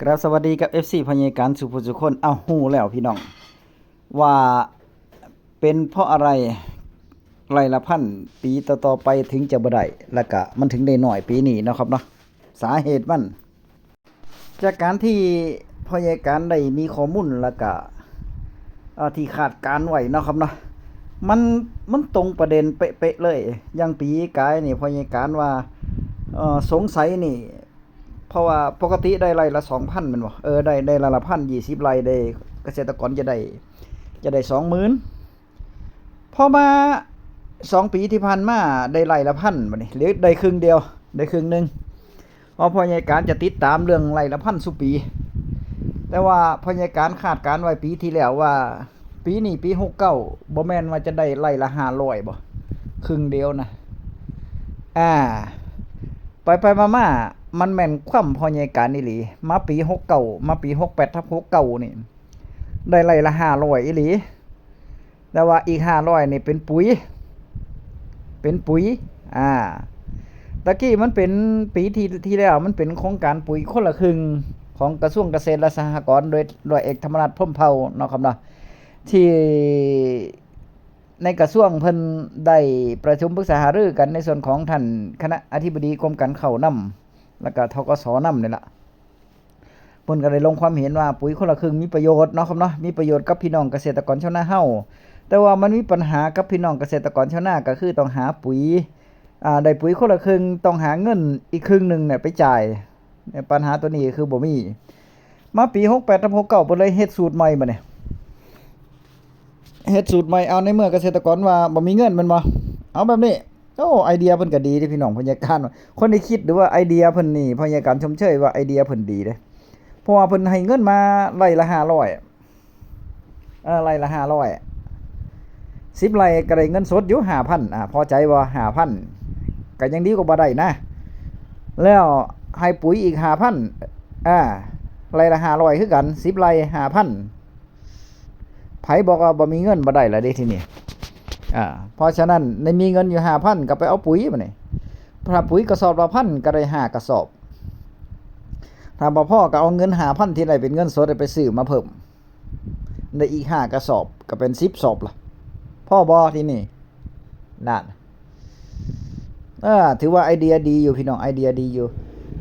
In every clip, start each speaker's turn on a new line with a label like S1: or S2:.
S1: ครับสวัสดีกับ FC พญาการสุภสุคนเอาหูแล้วพี่น้อง ว่าเป็นเพราะอะไรไรละพันปีต่อๆไปถึงจะบ่ได้แล้วก็มันถึงได้หน่อยปีนี้นะครับเนาะสาเหตุมัน จากการที่พญาการได้มีข้อมูลแล้วก็ที่คาดการณ์ไว้เนะครับเนาะมันมันตรงประเด็นเป๊ะๆเลย อย่างปีกายนี่พญาการว่าสงสัยนี่ เพราะว่าปกติได้ไรละสองพันมันบ่เออได้ได้ไร่ละพันยี่สิบไรได้เกษตรกรจะได้จะได้สองหมื่นพอมาสองปีที่ผ่านมาได้ไรละพันบัดนี้หลือได้ครึ่งเดียวได้ครึ่งหนึ่งเพอพอยายการจะติดตามเรื่องไรละพันสุปี แต่ว่าพอยายการคาดการไว้ปีที่แล้วว่า ปีนี้ปีหกเก้าบ่แมนว่าจะได้ไรละห้าร้อยบ่ครึ่งเดียวนะอ่าไปไปมามา มันแม่นคว่ำพอใหญ่การอีหลี มาปีหกเก่ามาปีหกแปดทับหกเก่านี่ ได้ไรละห้าร้อยอีหลี แต่ว่าอีกห้าร้อยนี่เป็นปุ๋ย เป็นปุ๋ย อ่า ตะกี้มันเป็นปีที่ที่แล้วมันเป็นโครงการปุ๋ยคนละครึ่งของกระทรวงเกษตรและสหกรณ์โดยโดยเอกธรรมนัฐพรมเผาเนาะครับเนาะที่ในกระทรวงเพิ่นได้ประชุมปรึกษาหารือกันในส่วนของท่านคณะอธิบดีกรมการเข้าวนำ แล้วก็ทกสนำนี่ละเพิ่นก็ได้ลงความเห็นว่าปุ๋ยคนละครึ่งมีประโยชน์เนาะครับเนาะมีประโยชน์กับพี่น้องเกษตรกรชาวนาเฮาแต่ว่ามันมีปัญหากับพี่น้องเกษตรกรชาวนาก็คือต้องหาปุ๋ยอ่าได้ปุ๋ยคนละครึ่งต้องหาเงินอีกครึ่งหนึ่งเนี่ยไปจ่ายเนี่ยปัญหาตัวนี้คือบ่มีมาปี68ทับ69เพิ่นเลยเฮ็ดสูตรใหม่บัดนี้เฮ็ดสูตรใหม่เอาในเมื่อเกษตรกรว่าบ่มีเงินมันบ่เอาแบบนี้ โอ้ไอเดียเพิ่นก็ดีเด้พี่น้องพยาการคนที่คิดหรือว่าไอเดียเพิ่นนี่พยาการชมเชยว่าไอเดียเพิ่นดีเด้เพราะว่าเพิ่นให้เงินมาไร่ละ500เออไร่ละ500 10ไร่ก็ได้เงินสดอยู่5,000อ่าพอใจบ่5,000ก็ยังดีกว่าบ่ได้นะ แล้วให้ปุ๋ยอีก5,000อ่าไร่ละ500คือกัน10ไร่5,000ไผบอกว่าบ่มีเงินบ่ได้แล้วเด้ทีนี้ อ่าเพราะฉะนั้นในมีเงินอยู่ห้าพันก็ไปเอาปุ๋ยมาเนี่ยถ้าปุ๋ยกระสอบละพันก็ได้ห้ากระสอบถ้าบ่พ่อก็เอาเงินหาพันที่ไหนเป็นเงินสดไปซื้อมาเพิ่มได้อีกห้ากระสอบก็เป็นสิบสอบละพ่อบอที่นี่นั่นเออถือว่าไอเดียดีอยู่พี่น้องไอเดียดีอยู่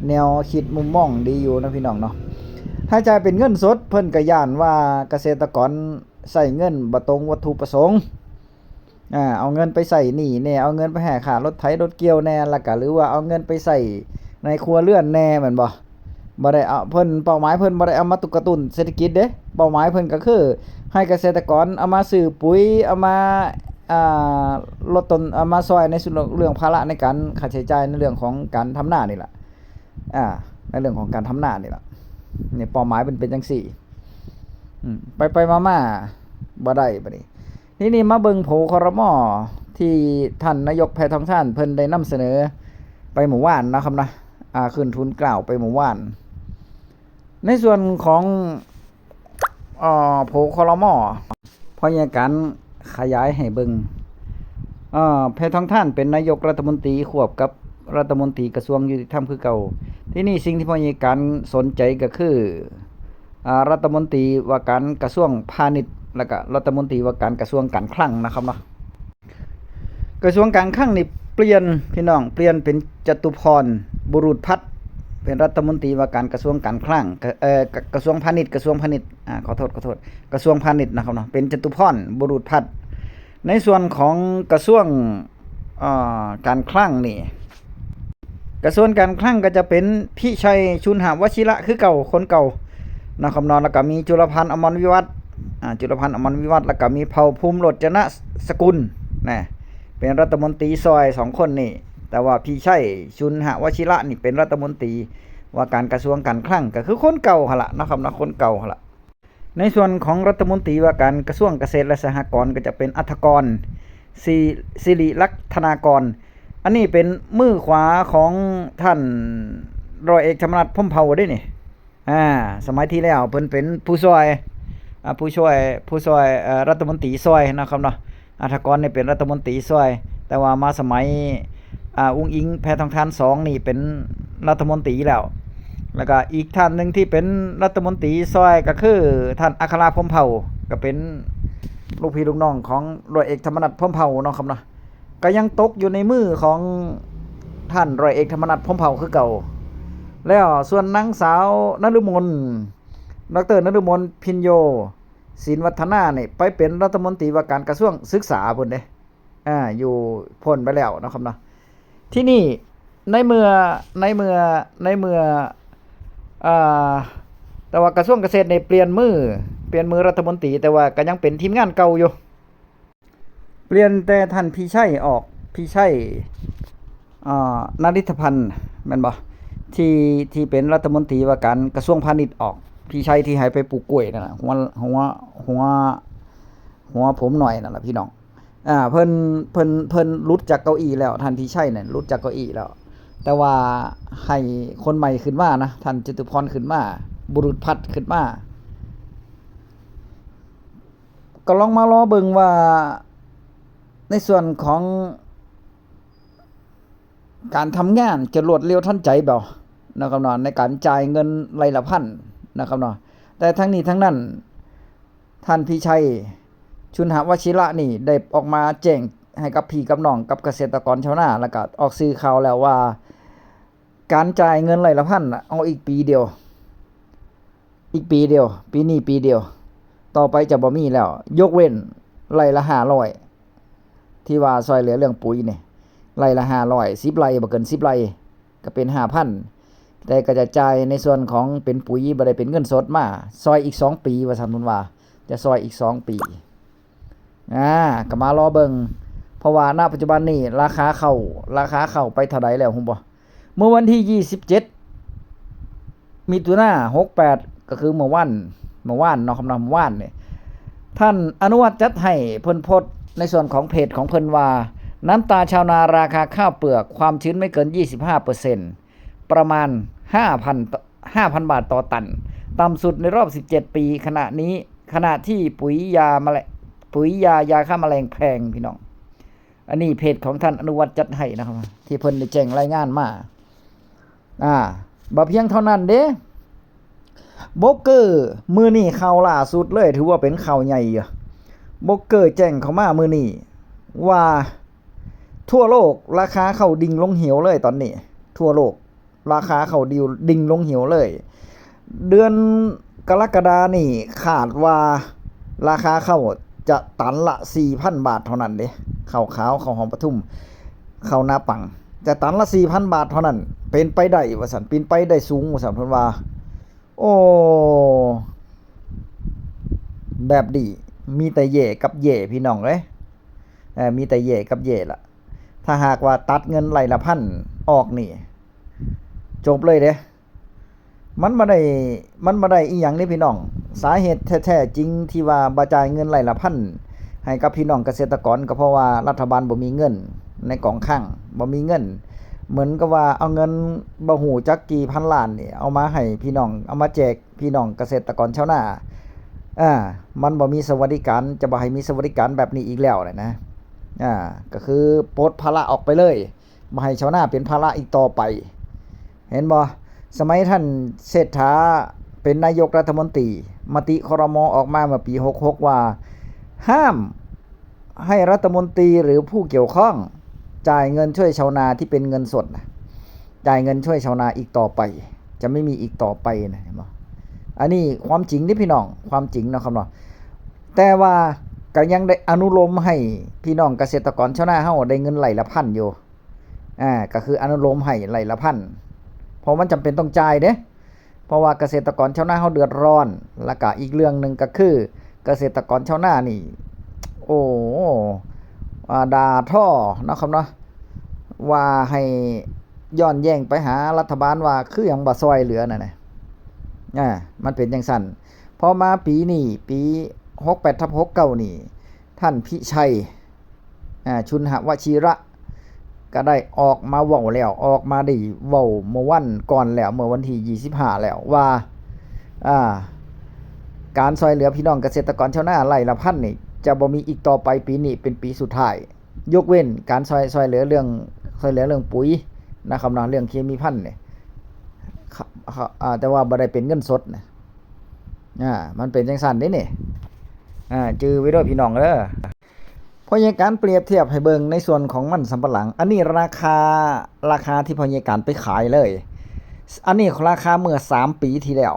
S1: แนวคิดมุมมองดีอยู่นะพี่น้องเนาะถ้าจ่ายเป็นเงินสดเพิ่นก็ย่านว่าเกษตรกรใส่เงินบ่ตรงวัตถุประสงค์ อ่าเอาเงินไปใส่หนี้แน่เอาเงินไปแห่ขารถไถรถเกี่ยวแน่ละก็หรือว่าเอาเงินไปใส่ในครัวเรือนแน่แม่นบ่บ่ได้เอาเพิ่นเป้าหมายเพิ่นบ่ได้เอามาตุกกระตุนเศรษฐกิจเด้เป้าหมายเพิ่นก็คือ ให้เกษตรกรเอามาซื้อปุ๋ยเอามาอ่าลดต้นเอามาซอยในส่วนเรื่องภาระในการค่าใช้จ่ายในเรื่องของการทำนานี่ล่ะอ่าในเรื่องของการทำนานี่ล่ะเนี่ยเป้าหมายเป็นเป็นจังซี่อืมไปไปมามาบ่ได้บัดนี้ ที่นี้มาเบิงโผคอรมอที่ท่านนายกแพทองท่านเพิ่นได้นำเสนอไปหมู่ว่านนะครับนะอ่าขึ้นทุนกล่าวไปหมู่ว่าน ในส่วนของอ่อโผคอรมอพอยาการขยายให้เบิงอ่าแพทองท่านเป็นนายกรัฐมนตรีควบกับรัฐมนตรีกระทรวงยุติธรรมคือเก่า ที่นี่สิ่งที่พอยาการสนใจก็คืออ่ารัฐมนตรีว่าการกระทรวงพาณิชย์ แล้วก็รัฐมนตรีว่าการกระทรวงการคลังนะครับเนาะกระทรวงการคลังนี่เปลี่ยนพี่น้องเปลี่ยนเป็นจตุพรบุรุษพัฒน์เป็นรัฐมนตรีว่าการกระทรวงการคลังกระเอ่อกระทรวงพาณิชย์กระทรวงพาณิชย์อ่าขอโทษขอโทษกระทรวงพาณิชย์นะครับเนาะเป็นจตุพรบุรุษพัฒน์ในส่วนของกระทรวงอ่าการคลังนี่กระทรวงการคลังก็จะเป็นพิชัยชุนหาวชิระคือเก่าคนเก่านะครับเนอนแล้วก็มีจุลพันธ์อมรวิวัฒน์ จุลพันธ์อมรวิวัฒน์แล้วก็มีเผ่าภูมิโรจนะสกุลนะเป็นรัฐมนตรีซอยสองคนนี่ แต่ว่าพี่ชัยชุนหะวชิระนี่เป็นรัฐมนตรีว่าการกระทรวงการคลังก็คือคนเก่าหั่นละนะครับนะคนเก่าหั่นละในส่วนของรัฐมนตรีว่าการกระทรวงเกษตรและสหกรณ์ก็จะเป็นอัธกรศิสิริลักษณากร อันนี้เป็นมือขวาของท่านร้อยเอกธรรมนัฐพมเผ่าได้นี่อ่าสมัยที่แล้วเพิ่นเป็นผู้ช่วย ผู้ช่วยผู้ช่วยรัฐมนตรีช่วยนะครับเนาะอัธกรเนี่ยเป็นรัฐมนตรีช่วย แต่ว่ามาสมัยอุ้งอิงแพทองทานสองนี่เป็นรัฐมนตรีแล้ว แล้วก็อีกท่านหนึ่งที่เป็นรัฐมนตรีซอยก็คือท่านอัคราพมเผ่าก็เป็นลูกพี่ลูกน้องของร้อยเอกธรรมนัฐพมเผ่าเนาะครับเนาะก็ยังตกอยู่ในมือของท่านร้อยเอกธรรมนัฐพมเผ่าคือเก่า แล้วส่วนนางสาวนฤมล ดรนฤมลพินโยศิลวัฒนาเนี่ยไปเป็นรัฐมนตรีว่าการกระทรวงศึกษาพุ่นเด้อ่าอยู่พ้นไปแล้วนะครับเนาะที่นี่ในเมื่อในเมื่อในเมื่ออ่าแต่ว่ากระทรวงเกษตรในยเปลี่ยนมือเปลี่ยนมือรัฐมนตรีแต่ว่าก็ยังเป็นทีมงานเก่าอยู่ เปลี่ยนแต่ท่านพี่ชัยออกพี่ชัยอ่านาริธพันธ์แม่นบ่ที่ที่เป็นรัฐมนตรีว่าการกระทรวงพาณิชย์ออก พี่ชัยที่ให้ไปปลูกกล้วยนั่นน่ะหัวหัวหัวหัวผมหน่อยนั่นแหละพี่น้องอ่าเพิ่นเพิ่นเพิ่นหลุดจากเก้าอี้แล้วท่านพี่ชัยเนี่ยหลุดจากเก้าอี้แล้ว แต่ว่าให้คนใหม่ขึ้นมานะท่านจตุพรขึ้นมา บุรุษพัฒน์ขึ้นมาก็ลองมารอเบิ่งว่าในส่วนของการทำงานจะรวดเร็วทันใจเปล่านะครับนาะในการจ่ายเงินรายละพัน นะครับเนาะแต่ทั้งนี้ทั้งนั้นท่านพีชัยชุนหวชิระนี่ได้ออกมาแจ้งให้กับพี่กับน้องกับเกษตรกรชาวนาแล้วก็ออกสื่อข่าวแล้วว่า การจ่ายเงินรายละพันเอาอีกปีเดียว อีกปีเดียว ปีนี้ปีเดียว ต่อไปจะบ่มีแล้ว ยกเว้นรายละห้าร้อยที่ว่าซอยเหลือเรื่องปุ๋ยเนี่ยไร่ละห้าร้อยสิบไร่บ่เกินสิบไร่ก็เป็นห้าพัน แต่ก็จะจายในส่วนของเป็นปุ๋ยบ่ได้เป็นเงินสดมาซอยอีกสองปีว่าสันมุนว่า จะซอยอีกสองปีอ่าก็มารอเบิงเพราะว่าณปัจจุบันนี้ราคาเข้าราคาเข้าไปเท่าใดแล้วหุ่บ่เมื่อวันที่ยี่สิบเจ็ดมิถุนาหกแปดก็คือเมื่อวันเมื่อวานเนาะคำนำเมื่อวานเนี่ยท่านอนุวัตจัดให้เพิ่นพสต์ในส่วนของเพจของเพิ่นว่าน้ำตาชาวนาราคาข้าวเปลือกความชื้นไม่เกิน 25%ประมาณ 5,000 5,000 บาทต่อตัน ต่ำสุดในรอบ 17 ปี ขณะนี้ขณะที่ปุ๋ยยาแมลงปุ๋ยยายาฆ่าแมลงแพงพี่น้อง อันนี้เพจของท่านอนุวัตจัดให้นะครับ ที่เพิ่นได้แจ้งรายงานมา อ่าบ่เพียงเท่านั้นเด้โบรกเกอร์มือนี่ข่าวล่าสุดเลย ถือว่าเป็นข่าวใหญ่อยู่โบรกเกอร์แจ้งเข้ามามือนี่ว่าทั่วโลกราคาเข้าดิ่งลงเหวเลยตอนนี้ ทั่วโลก ราคาเขาดิวดิ่งลงเหวเลย เดือนกรกฎานี่ขาดว่าราคาเข้าจะตันละ4,000บาทเท่านั้นเด้ข้าวขาวข้าวหอมปทุมข้าวหน้าปัง จะตันละ4,000บาทเท่านั้น เป็นไปได้ว่าสันเป็นไปได้สูงว่าสันเพิ่นว่า โอ้แบบดี มีแต่เย่กับเย่พี่น้องเอ้ยเออมีแต่เย่กับเย่ละถ้าหากว่าตัดเงินไหลละพันออกนี่ จบเลยเด้มันมาได้ มันมาได้อีหยังนี่พี่น้อง สาเหตุแท้ๆจริงที่ว่าบาจ่ายเงินไหลละพันให้กับพี่น้องเกษตรกรก็เพราะว่ารัฐบาลบ่มีเงิน ในกองข้างบ่มีเงิน เหมือนกับว่าเอาเงินบ่หูจักกี่พันล้านนี่เอามาให้พี่น้องเอามาแจกพี่น้องเกษตรกรชาวนาอ่ามันบ่มีสวัสดิการจะบ่ให้มีสวัสดิการแบบนี้อีกแล้วเลยนะอ่าก็คือปลดภาระออกไปเลยมาให้ชาวนาเป็นภาระอีกต่อไป เห็นบ่สมัยท่านเศรษฐาเป็นนายกรัฐมนตรีมติครมออกมาเมื่อปี 66 ว่า ห้ามให้รัฐมนตรีหรือผู้เกี่ยวข้อง จ่ายเงินช่วยชาวนาที่เป็นเงินสดจ่ายเงินช่วยชาวนาอีกต่อไป จะไม่มีอีกต่อไปนะเห็นบ่อันนี้ความจริงนี่พี่น้องความจริงนะครับเนาะแต่ว่าก็ยังได้อนุโลมให้พี่น้องเกษตรกรชาวนาเฮาได้เงินไหลละพันอยู่อ่าก็คืออนุโลมให้ไหลละพัน เพราะมันจำเป็นต้องจ่ายเด้เพราะว่าเกษตรกรชาวนาเฮาเดือดร้อน แล้วก็อีกเรื่องหนึ่งก็คือ เกษตรกรชาวนานี่ โอ้อาด่าท่อนะครับเนาะว่าให้ย้อนแย้งไปหารัฐบาลว่าคือหยังบ่ซอยเหลือนั่นน่ะอ่ามันเป็นจังซั่นพอมาปีนี้ปี68ทับ69นี่ ท่านพิชัยอ่าชุนหวชิระ ก็ได้ออกมาเว้าแล้วออกมาได้เว้าเมื่อวันก่อนแล้วเมื่อวันที่25แล้วว่าอ่าการซอยเหลือพี่น้องเกษตรกรชาวนาไร่ละพันนี่จะบ่มีอีกต่อไปปีนี้เป็นปีสุดท้าย ยกเว้นการซอยซอยเหลือเรื่องซอยเหลือเรื่องปุ๋ยนะครับเนาะเรื่องเคมีพันเนี่ยเขาเขาอ่าแต่ว่าบ่ได้เป็นเงินสดนะอ่ามันเป็นจังซั่นเด้นี่อ่าจื้อไว้ด้วยพี่น้องเด้อ อใหญการเปรียบเทียบให้เบิงในส่วนของมันสำปะหลัง อันนี้ราคาราคาที่พอใหญการไปขายเลย อันนี้ราคาเมื่อ3ปีที่แล้ว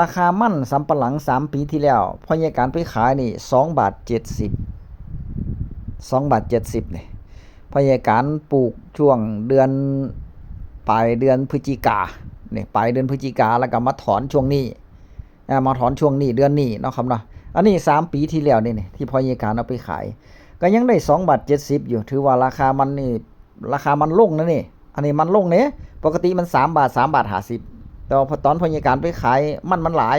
S1: ราคามันสำปะหลัง3ปีที่แล้วพอใหญการไปขายนี่2บาท70 2บาท70นี่พอใหญการปลูกช่วงเดือนปลายเดือนพฤศจิกาเนี่ยปลายเดือนพฤศจิกาแล้วก็มาถอนช่วงนี้มาถอนช่วงนี้เดือนนี้เนาะครับเนาะอันนี้3ปีที่แล้วนี่นี่ที่พอใหญการเอาไปขาย ก็ยังได้2บาท70 อยู่ ถือว่าราคามันนี่ราคามันลงนะนี่ อันนี้มันลงเนี่ยปกติมัน 3 บาท 3 บาท50แต่ว่าพอตอนพยาการไปขายมันมันหลาย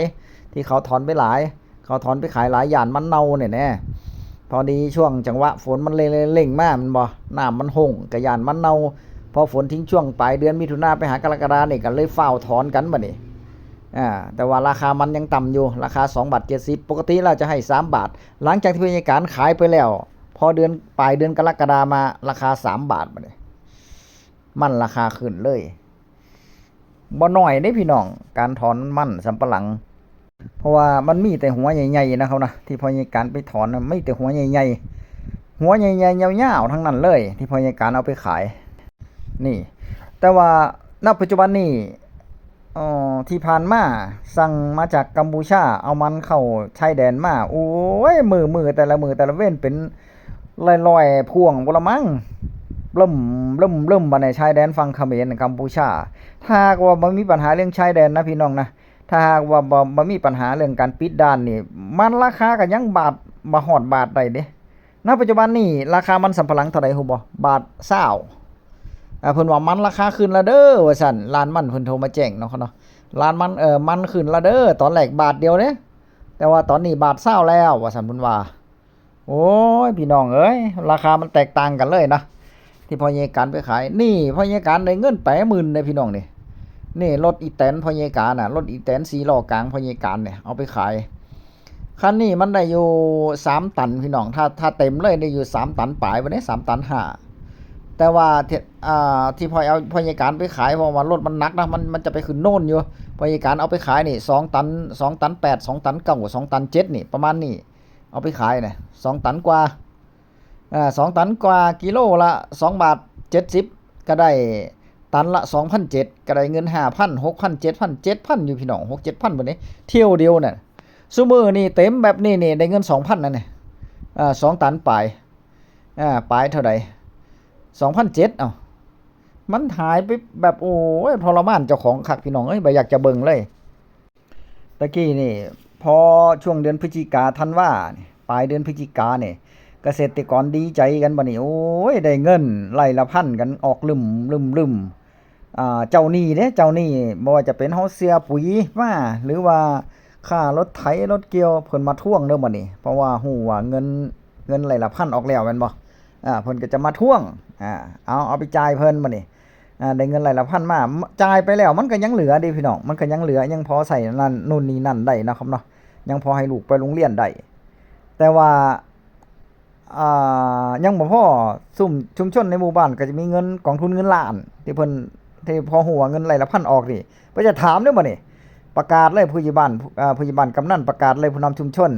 S1: ที่เขาถอนไปหลาย เขาถอนไปขายหลายอย่างมันเน่าเนี่ยแน่พอดีช่วงจังหวะฝนมันเร่งเร่งมากมันบ่น้ำมันหงกระยานมันเน่าพอฝนทิ้งช่วงปลายเดือนมิถุนาไปหากรกฎาเนี่ยก็เลยเฝ้าถอนกันบ่นี่อ่าแต่ว่าราคามันยังต่ำอยู่ราคา2บาท70 ปกติเราจะให้ 3 บาท หลังจากที่พยาการขายไปแล้ว อเดือนปลายเดือนกรกฎามาราคา3บาทบ่นี่มันราคาขึ้นเลยบ่น้อยเด้พี่น้อง การถอนมันสำปะหลัง เพราะว่ามันมีแต่หัวใหญ่ๆนะครับนะที่พอยายการไปถอนไม่แต่หัวใหญ่ๆหัวใหญ่ๆยาวๆทั้งนั้นเลย ที่พอยายการเอาไปขาย นี่ แต่ว่าณปัจจุบันนี้อ่อที่ผ่านมาสั่งมาจากกัมพูชาเอามันเข้าชายแดนมาโอ้ยมือมือแต่ละมือแต่ละเว้นเป็น ลอยๆพ่วงบ่ละมั้งเริ่มเริ่มเริ่มมาในชายแดนฝั่งเขมรกัมพูชา ถ้าหากว่ามันมีปัญหาเรื่องชายแดนนะพี่น้องนะ ถ้าหากว่าบ่บ่มีปัญหาเรื่องการปิดด่านนี่ มันราคาก็ยังบาทบ่ฮอดบาทได้เด้ณปัจจุบันนี้ราคามันสำปะหลังเท่าใดฮู้บ่บาท20อ่าเพิ่นว่ามันราคาขึ้นละเด้อว่าซั่นร้านมันเพิ่นโทรมาแจ้งเนาะเขาเนาะร้านมันเอ่อมันขึ้นละเด้อตอนแรกบาทเดียวเด้แต่ว่าตอนนี้บาท20แล้วว่าซั่นเพิ่นว่า โอ้ยพี่น้องเอ้ยราคามันแตกต่างกันเลยนะที่พ่อใหญ่การไปขาย นี่พ่อใหญ่การได้เงินแปดหมื่นเลยพี่น้องนี่นี่รถอีแตนพ่อยการน่ะรถอีแตนสีล้อกลางพ่อยการเนี่ยเอาไปขายคันนี้มันได้อยู่สามตันพี่น้องถ้าถ้าเต็มเลยได้อยู่สามตันปลายวันนี้สามตันห้าแต่ว่าที่อ่าที่พอยเอาพอยการไปขายเพราะว่ารถมันหนักนะมันมันจะไปขึ้นโน่นอยู่พอยการเอาไปขายนี่สองตันสองตันแปดสองตันเก้าสองตันเจ็ดนี่ประมาณนี้ เอาไปขายเนี่ยสองตันกว่าอ่าสองตันกว่ากิโลละสองบาทเจ็ดสิบก็ได้ตันละ2,007ก็ได้เงิน5,000 6,000 7,000 7,000อยู่พี่น้อง6 7,000บัดนี้เที่ยวเดียวน่ะซุมื้อนี่เต็มแบบนี้นี่ได้เงิน2,000นั่นนี่ยอ่า2ตันปลายอ่าปลายเท่าใด2,007เอ้ามันหายไปแบบโอ้ยทรมานเจ้าของคักพี่น้องเอ้ยบ่อยากจะเบิ่งเลยตะกี้นี่ พอช่วงเดือนพฤศจิกาธันวานี่ปลายเดือนพฤศจิกาเนี่ยเกษตรกรดีใจกันบัดนี้โอ้ยได้เงินไล่ละพันกันออกลืมลืมลืมอ่าเจ้าหนี้เด้เจ้าหนี้บ่ว่าจะเป็นเฮาเสียปุ๋ยมาหรือว่าค่ารถไถรถเกี่ยวเพิ่นมาท่วงเด้อบัดนี้เพราะว่าฮู้ว่าเงินเงินไล่ละพันออกแล้วแม่นบ่อ่าเพิ่นก็จะมาท่วงอ่าเอาเอาไปจ่ายเพิ่นบัดนี้อ่าได้เงินไล่ละพันมาจ่ายไปแล้วมันก็ยังเหลือด้พี่น้องมันก็ยังเหลือยังพอใส่นั่นนู่นนี่นั่นได้นะครับเนาะ ยังพอให้ลูกไปโรงเรียนได้แต่ว่าอ่ายังบ่พอซุ่มชุมชนในหมู่บ้านก็จะมีเงินกองทุนเงินล้าน ที่เพิ่นที่พอหัวเงินรายละพันออกนี่เพิ่นจะถามเด้อบ่นี่ประกาศเลยผู้ใหญ่บ้านอ่าผู้ใหญ่บ้านกำนันประกาศเลยผู้นำชุมชน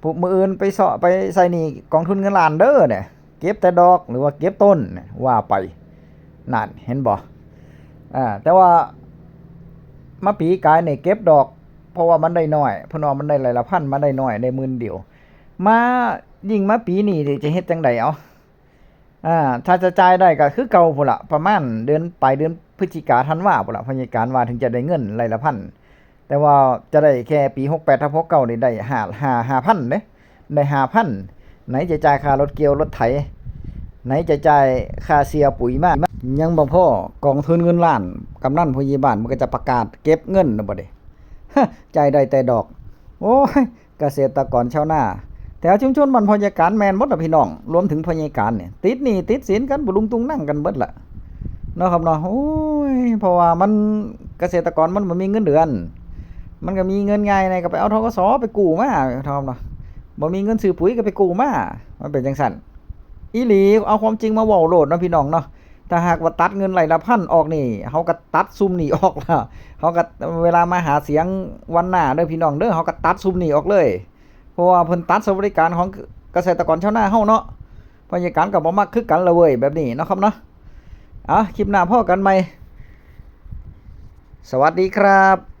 S1: ผู้มืออื่นไปเสาะไปใส่หนี่กองทุนเงินล้านเด้อเนี่ยเก็บแต่ดอกหรือว่าเก็บต้นว่าไปนั่นเห็นบ่อ่าแต่ว่ามาปีกายนี่เก็บดอก เพราะว่ามันได้น้อยพนว่ามันได้รายละพันมันได้น้อยได้หมื่นเดียว มายิ่งมาปีนี่จะเฮ็ดจังไดเอาอ่าถ้าจะจ่ายได้ก็คือเก่าพุ่นละประมาณเดือนปลายเดือนพฤศจิกาธันวาพุ่นละพยาการว่าถึงจะได้เงินรายละพันแต่ว่าจะได้แค่ปี68ถ้าพกเก่านี่ได้5 5 5,000เด้ได้5,000ไหนจะจ่ายค่ารถเกียวรถไถ ไหนจะจ่ายค่าเสียปุ๋ยมากยังบ่พอกองทุนเงินล้านกำนันผู้ใหญ่บ้านมันก็จะประกาศเก็บเงินนะบ่เด้ จได้แต่ดอก โอ้ยเกษตรกรชาวนาแถวชุมชนมันพยาการแมนมดอพี่น้อง รวมถึงพยาการเนี่ยติดหนี่ติดสินกันบุลุงตุงนั่งกันเบิดละเนาะครับเนาะโอ้ยเพราะว่ามันเกษตรกรมันบ่มีเงินเดือน มันก็มีเงินไงในก็ไปเอาทกสไปกู้มาทอมเนาะบ่มีเงินซื้อปุ๋ยก็ไปกู้มา มันเป็นจังซั่นอีหลีเอาความจริงมาว้าโหลดนะพี่น้องเนาะ ถ้าหากว่าตัดเงินไหลละพันออกนี่เขาก็ตัดซุมนี่ออกแล้วเขาก็เวลามาหาเสียงวันหน้าเด้อพี่น้องเด้อเขาก็ตัดซุมนี่ออกเลย เพราะว่าเพิ่นตัดสวัสดิการของเกษตรกรชาวนาเฮาเนาะบรรยากาศกับ่มักคือกันละเว้ยแบบนี้เนาะครับเนาะอะคลิปหน้าพ่อกันใหม่ สวัสดีครับ